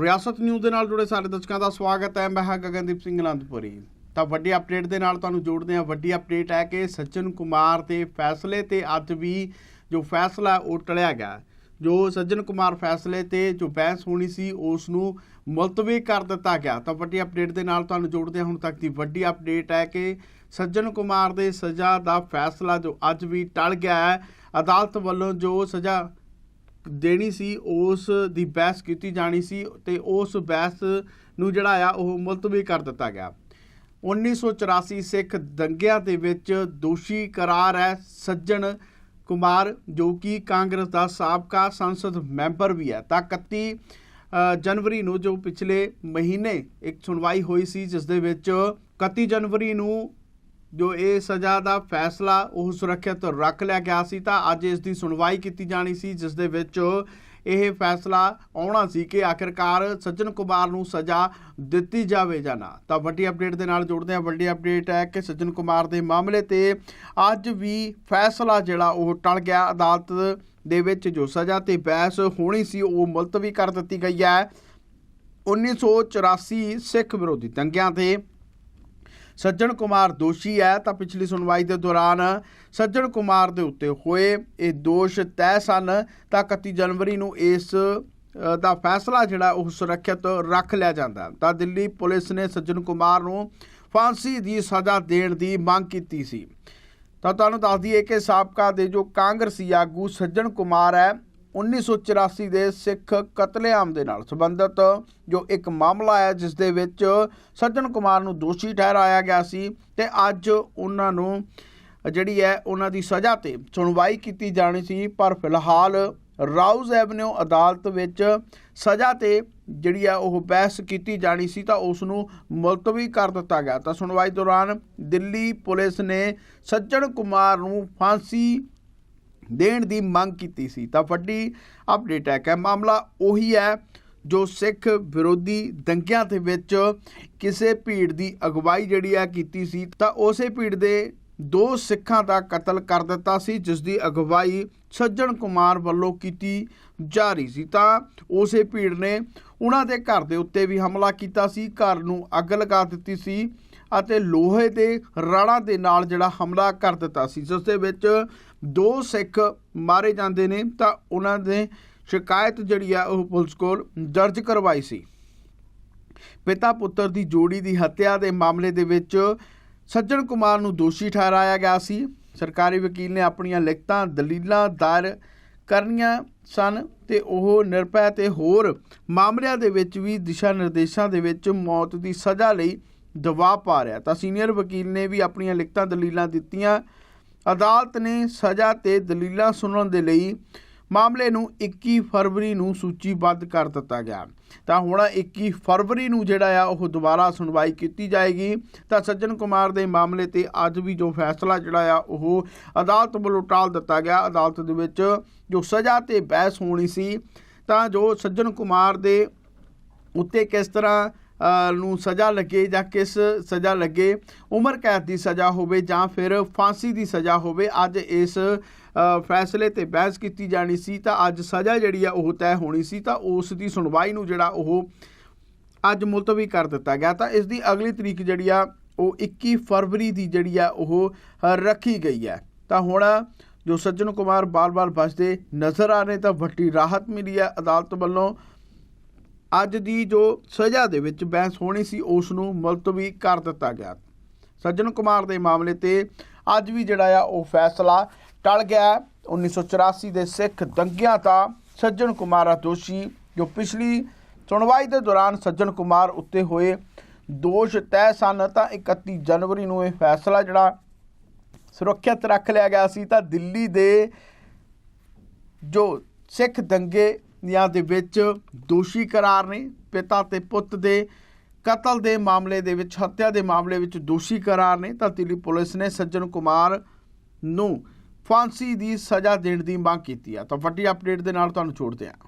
ਰਿਆਸਤ ਨਿਊਜ਼ ਦੇ ਨਾਲ ਜੁੜੇ ਸਾਰੇ ਦਰਸ਼ਕਾਂ ਦਾ ਸਵਾਗਤ ਹੈ। ਮੈਂ ਹਾਂ ਗਗਨਦੀਪ ਸਿੰਘ ਅਨੰਦਪੁਰੀ ਤਾਂ ਵੱਡੀ ਅਪਡੇਟ ਦੇ ਨਾਲ ਤੁਹਾਨੂੰ ਜੋੜਦੇ ਹਾਂ। ਵੱਡੀ ਅਪਡੇਟ ਹੈ ਕਿ ਸੱਜਣ ਕੁਮਾਰ ਦੇ ਫੈਸਲੇ ਤੇ ਅੱਜ ਵੀ ਜੋ ਫੈਸਲਾ ਉਹ ਟਲਿਆ ਗਿਆ ਜੋ ਸੱਜਣ ਕੁਮਾਰ ਫੈਸਲੇ ਤੇ ਜੋ ਬਹਿਸ ਹੋਣੀ ਸੀ, ਉਸ ਨੂੰ ਮੁਲਤਵੀ ਕਰ ਦਿੱਤਾ ਗਿਆ। ਤਾਂ ਵੱਡੀ ਅਪਡੇਟ ਦੇ ਨਾਲ ਤੁਹਾਨੂੰ ਜੋੜਦੇ ਹਾਂ। ਹੁਣ ਤੱਕ ਦੀ ਵੱਡੀ ਅਪਡੇਟ ਹੈ ਕਿ ਸੱਜਣ ਕੁਮਾਰ ਦੇ ਸਜ਼ਾ ਦਾ ਫੈਸਲਾ ਜੋ ਅੱਜ ਵੀ ਟਲ ਗਿਆ ਹੈ। ਅਦਾਲਤ ਵੱਲੋਂ ਜੋ ਸਜ਼ਾ ਦੇਣੀ ਸੀ, ਉਸ ਦੀ ਬਹਿਸ ਕੀਤੀ ਜਾਣੀ ਸੀ ਤੇ ਉਸ ਬਹਿਸ ਨੂੰ ਜਿਹੜਾ ਆ, ਉਹ ਮੁਲਤਵੀ ਕਰ ਦਿੱਤਾ ਗਿਆ। 1984 ਸਿੱਖ ਦੰਗਿਆਂ ਦੇ ਵਿੱਚ ਦੋਸ਼ੀ ਕਰਾਰ ਹੈ ਸੱਜਣ ਕੁਮਾਰ, ਜੋ ਕਿ ਕਾਂਗਰਸ ਦਾ ਸਾਬਕਾ ਸੰਸਦ ਮੈਂਬਰ ਵੀ ਹੈ। ਤਾਂ 31 ਜਨਵਰੀ ਨੂੰ ਜੋ ਪਿਛਲੇ ਮਹੀਨੇ ਇੱਕ ਸੁਣਵਾਈ ਹੋਈ ਸੀ, ਜਿਸ ਦੇ ਵਿੱਚ 31 ਜਨਵਰੀ ਨੂੰ ਜੋ ਇਹ ਸਜ਼ਾ ਦਾ ਫੈਸਲਾ ਉਹ ਸੁਰੱਖਿਅਤ ਰੱਖ ਲਿਆ ਗਿਆ ਸੀ, ਤਾਂ ਅੱਜ ਇਸ ਦੀ ਸੁਣਵਾਈ ਕੀਤੀ ਜਾਣੀ ਸੀ, ਜਿਸ ਦੇ ਵਿੱਚ ਇਹ ਫੈਸਲਾ ਆਉਣਾ ਸੀ ਕਿ ਆਖਿਰਕਾਰ ਸੱਜਣ ਕੁਮਾਰ ਨੂੰ ਸਜ਼ਾ ਦਿੱਤੀ ਜਾਵੇ ਜਾਂ ਨਾ। ਤਾਂ ਵੱਡੀ ਅਪਡੇਟ ਦੇ ਨਾਲ ਜੁੜਦੇ ਹਾਂ। ਵੱਡੀ ਅਪਡੇਟ ਹੈ ਕਿ ਸੱਜਣ ਕੁਮਾਰ ਦੇ ਮਾਮਲੇ ਤੇ ਅੱਜ ਵੀ ਫੈਸਲਾ ਜਿਹੜਾ ਉਹ ਟਲ ਗਿਆ। ਅਦਾਲਤ ਦੇ ਵਿੱਚ ਜੋ ਸਜ਼ਾ ਤੇ ਬਹਿਸ ਹੋਣੀ ਸੀ, ਉਹ ਮੁਲਤਵੀ ਕਰ ਦਿੱਤੀ ਗਈ ਹੈ। 1984 ਸਿੱਖ ਵਿਰੋਧੀ ਦੰਗਿਆਂ ਤੇ ਸੱਜਣ ਕੁਮਾਰ ਦੋਸ਼ੀ ਹੈ, ਤਾਂ ਪਿਛਲੀ ਸੁਣਵਾਈ ਦੇ ਦੌਰਾਨ ਸੱਜਣ ਕੁਮਾਰ ਦੇ ਉੱਤੇ ਹੋਏ ਇਹ ਦੋਸ਼ ਤੈਅ ਸਨ। ਤਾਂ 31 ਜਨਵਰੀ ਨੂੰ ਇਸ ਦਾ ਫੈਸਲਾ ਜਿਹੜਾ ਉਹ ਸੁਰੱਖਿਅਤ ਰੱਖ ਲਿਆ ਜਾਂਦਾ। ਤਾਂ ਦਿੱਲੀ ਪੁਲਿਸ ਨੇ ਸੱਜਣ ਕੁਮਾਰ ਨੂੰ ਫਾਂਸੀ ਦੀ ਸਜ਼ਾ ਦੇਣ ਦੀ ਮੰਗ ਕੀਤੀ ਸੀ। ਤਾਂ ਤੁਹਾਨੂੰ ਦੱਸ ਦਈਏ ਕਿ ਸਾਬਕਾ ਦੇ ਜੋ ਕਾਂਗਰਸੀ ਆਗੂ ਸੱਜਣ ਕੁਮਾਰ ਹੈ 1984 ਦੇ ਸਿੱਖ ਕਤਲੇਆਮ ਦੇ ਨਾਲ ਸੰਬੰਧਿਤ ਜੋ ਇੱਕ ਮਾਮਲਾ ਹੈ, ਜਿਸ ਦੇ ਵਿੱਚ ਸੱਜਣ ਕੁਮਾਰ ਨੂੰ ਦੋਸ਼ੀ ਠਹਿਰਾਇਆ ਗਿਆ ਸੀ ਤੇ ਅੱਜ ਉਹਨਾਂ ਨੂੰ ਜਿਹੜੀ ਹੈ, ਉਹਨਾਂ ਦੀ ਸਜ਼ਾ ਤੇ ਸੁਣਵਾਈ ਕੀਤੀ ਜਾਣੀ ਸੀ। ਪਰ ਫਿਲਹਾਲ ਰਾਉਜ਼ ਐਵਨਿਊ ਅਦਾਲਤ ਵਿੱਚ ਸਜ਼ਾ ਤੇ ਜਿਹੜੀ ਆ ਉਹ ਬਹਿਸ ਕੀਤੀ ਜਾਣੀ ਸੀ ਤਾਂ ਉਸ ਨੂੰ ਮੁਲਤਵੀ ਕਰ ਦਿੱਤਾ ਗਿਆ। ਤਾਂ ਸੁਣਵਾਈ ਦੌਰਾਨ ਦਿੱਲੀ ਪੁਲਿਸ ਨੇ ਸੱਜਣ ਕੁਮਾਰ ਨੂੰ ਫਾਂਸੀ ਦੇਣ ਦੀ ਮੰਗ ਕੀਤੀ ਸੀ। ਤਾਂ ਵੱਡੀ ਅਪਡੇਟ ਹੈ ਕਿ ਮਾਮਲਾ ਉਹੀ ਹੈ ਜੋ ਸਿੱਖ ਵਿਰੋਧੀ ਦੰਗਿਆਂ ਦੇ ਵਿੱਚ ਕਿਸੇ ਭੀੜ ਦੀ ਅਗਵਾਈ ਜਿਹੜੀ ਆ ਕੀਤੀ ਸੀ। ਤਾਂ ਉਸੇ ਭੀੜ ਦੇ ਦੋ ਸਿੱਖਾਂ ਦਾ ਕਤਲ ਕਰ ਦਿੱਤਾ ਸੀ, ਜਿਸ ਦੀ ਅਗਵਾਈ ਸੱਜਣ ਕੁਮਾਰ ਵੱਲੋਂ ਕੀਤੀ ਜਾ ਰਹੀ ਸੀ। ਤਾਂ ਉਸੇ ਭੀੜ ਨੇ ਉਹਨਾਂ ਦੇ ਘਰ ਦੇ ਉੱਤੇ ਵੀ ਹਮਲਾ ਕੀਤਾ ਸੀ, ਘਰ ਨੂੰ ਅੱਗ ਲਗਾ ਦਿੱਤੀ ਸੀ। ਅਤੇ ਲੋਹੇ ਦੇ ਰਾੜਾਂ ਦੇ ਨਾਲ ਜਿਹੜਾ ਹਮਲਾ ਕਰ ਦਿੱਤਾ ਸੀ, ਜਿਸ ਦੇ ਵਿੱਚ ਦੋ ਸਿੱਖ ਮਾਰੇ ਜਾਂਦੇ ਨੇ, ਤਾਂ ਉਹਨਾਂ ਨੇ ਸ਼ਿਕਾਇਤ ਜਿਹੜੀ ਆ, ਉਹ ਪੁਲਿਸ ਕੋਲ ਦਰਜ ਕਰਵਾਈ ਸੀ। ਪਿਤਾ ਪੁੱਤਰ ਦੀ ਜੋੜੀ ਦੀ ਹੱਤਿਆ ਦੇ ਮਾਮਲੇ ਦੇ ਵਿੱਚ ਸੱਜਣ ਕੁਮਾਰ ਨੂੰ ਦੋਸ਼ੀ ਠਹਿਰਾਇਆ ਗਿਆ ਸੀ। ਸਰਕਾਰੀ ਵਕੀਲ ਨੇ ਆਪਣੀਆਂ ਲਿਖਤਾਂ, ਦਲੀਲਾਂ ਦਾਇਰ ਕਰਨੀਆਂ ਸਨ ਤੇ ਉਹ ਨਿਰਭੈ ਤੇ ਹੋਰ ਮਾਮਲਿਆਂ ਦੇ ਵਿੱਚ ਵੀ ਦਿਸ਼ਾ ਨਿਰਦੇਸ਼ਾਂ ਦੇ ਵਿੱਚ ਮੌਤ ਦੀ ਸਜ਼ਾ ਲਈ ਦਬਾਅ ਪਾ ਰਿਹਾ ਤਾਂ ਸੀਨੀਅਰ ਵਕੀਲ ਨੇ ਵੀ ਆਪਣੀਆਂ ਲਿਖਤਾਂ ਦਲੀਲਾਂ ਦਿੱਤੀਆਂ। ਅਦਾਲਤ ਨੇ ਸਜ਼ਾ ਤੇ ਦਲੀਲਾਂ ਸੁਣਨ ਦੇ ਲਈ ਮਾਮਲੇ ਨੂੰ 21 ਫਰਵਰੀ ਨੂੰ ਸੂਚੀਬੱਧ ਕਰ ਦਿੱਤਾ ਗਿਆ। ਤਾਂ ਹੁਣ 21 ਫਰਵਰੀ ਨੂੰ ਜਿਹੜਾ ਆ, ਉਹ ਦੁਬਾਰਾ ਸੁਣਵਾਈ ਕੀਤੀ ਜਾਏਗੀ। ਤਾਂ ਸੱਜਣ ਕੁਮਾਰ ਦੇ ਮਾਮਲੇ ਤੇ ਅੱਜ ਵੀ ਜੋ ਫੈਸਲਾ ਜਿਹੜਾ ਆ, ਉਹ ਅਦਾਲਤ ਵੱਲੋਂ ਟਾਲ ਦਿੱਤਾ ਗਿਆ। ਅਦਾਲਤ ਦੇ ਵਿੱਚ ਜੋ ਸਜ਼ਾ ਤੇ ਬਹਿਸ ਹੋਣੀ ਸੀ, ਤਾਂ ਜੋ ਸੱਜਣ ਕੁਮਾਰ ਦੇ ਉੱਤੇ ਕਿਸ ਤਰ੍ਹਾਂ ਨੂੰ ਸਜ਼ਾ ਲੱਗੇ ਜਾਂ ਕਿਸ ਸਜ਼ਾ ਲੱਗੇ, ਉਮਰ ਕੈਦ ਦੀ ਸਜ਼ਾ ਹੋਵੇ ਜਾਂ ਫਿਰ ਫਾਂਸੀ ਦੀ ਸਜ਼ਾ ਹੋਵੇ, ਅੱਜ ਇਸ ਫੈਸਲੇ ਤੇ ਬਹਿਸ ਕੀਤੀ ਜਾਣੀ ਸੀ ਤਾਂ ਅੱਜ ਸਜ਼ਾ ਜਿਹੜੀ ਆ ਉਹ ਤੈਅ ਹੋਣੀ ਸੀ ਤਾਂ ਉਸ ਦੀ ਸੁਣਵਾਈ ਨੂੰ ਜਿਹੜਾ ਉਹ ਅੱਜ ਮੁਲਤਵੀ ਕਰ ਦਿੱਤਾ ਗਿਆ ਤਾਂ ਇਸ ਦੀ ਅਗਲੀ ਤਰੀਕ ਜਿਹੜੀ ਆ ਉਹ 21 ਫਰਵਰੀ ਦੀ ਜਿਹੜੀ ਆ ਉਹ ਰੱਖੀ ਗਈ ਹੈ। ਤਾਂ ਹੁਣ ਜੋ ਸੱਜਣ ਕੁਮਾਰ ਬਾਲ-ਬਾਲ ਬਚਦੇ ਨਜ਼ਰ ਆ ਰਹੇ ਤਾਂ ਵੱਡੀ ਰਾਹਤ ਮਿਲੀ ਹੈ ਅਦਾਲਤ ਵੱਲੋਂ ਅੱਜ ਦੀ ਜੋ ਸਜ਼ਾ ਦੇ ਵਿੱਚ ਬਹਿਸ ਹੋਣੀ ਸੀ ਉਸ ਨੂੰ ਮੁਲਤਵੀ ਕਰ ਦਿੱਤਾ ਗਿਆ ਸੱਜਣ ਕੁਮਾਰ ਦੇ ਮਾਮਲੇ ਤੇ ਅੱਜ ਵੀ ਜਿਹੜਾ ਆ, ਉਹ ਫੈਸਲਾ ਟਲ ਗਿਆ ਹੈ। 1984 ਦੇ ਸਿੱਖ ਦੰਗਿਆਂ ਦਾ ਸੱਜਣ ਕੁਮਾਰ ਆ ਦੋਸ਼ੀ, ਜੋ ਪਿਛਲੀ ਸੁਣਵਾਈ ਦੇ ਦੌਰਾਨ ਸੱਜਣ ਕੁਮਾਰ ਉੱਤੇ ਹੋਏ ਦੋਸ਼ ਤੈਅ ਸਨ, ਤਾਂ 31 ਜਨਵਰੀ ਨੂੰ ਇਹ ਫੈਸਲਾ ਜਿਹੜਾ ਸੁਰੱਖਿਅਤ ਰੱਖ ਲਿਆ ਗਿਆ ਸੀ, ਤਾਂ ਦਿੱਲੀ ਦੇ ਜੋ ਸਿੱਖ ਦੰਗੇ ਦੀਆਂ ਦੇ ਵਿੱਚ ਦੋਸ਼ੀ ਕਰਾਰ ਨੇ, ਪਿਤਾ ਤੇ ਪੁੱਤ ਦੇ, ਕਤਲ ਦੇ ਮਾਮਲੇ ਦੇ ਵਿੱਚ, ਹੱਤਿਆ ਦੇ ਮਾਮਲੇ ਵਿੱਚ ਦੋਸ਼ੀ ਕਰਾਰ ਨੇ। ਤਾਂ ਦਿੱਲੀ ਪੁਲਿਸ ਨੇ ਸੱਜਣ ਕੁਮਾਰ ਨੂੰ ਫਾਂਸੀ ਦੀ ਸਜ਼ਾ ਦੇਣ ਦੀ ਮੰਗ ਕੀਤੀ ਹੈ ਤਾਂ ਵੱਡੀ ਅਪਡੇਟ ਦੇ ਨਾਲ ਤੁਹਾਨੂੰ ਛੋੜਦੇ ਹਾਂ।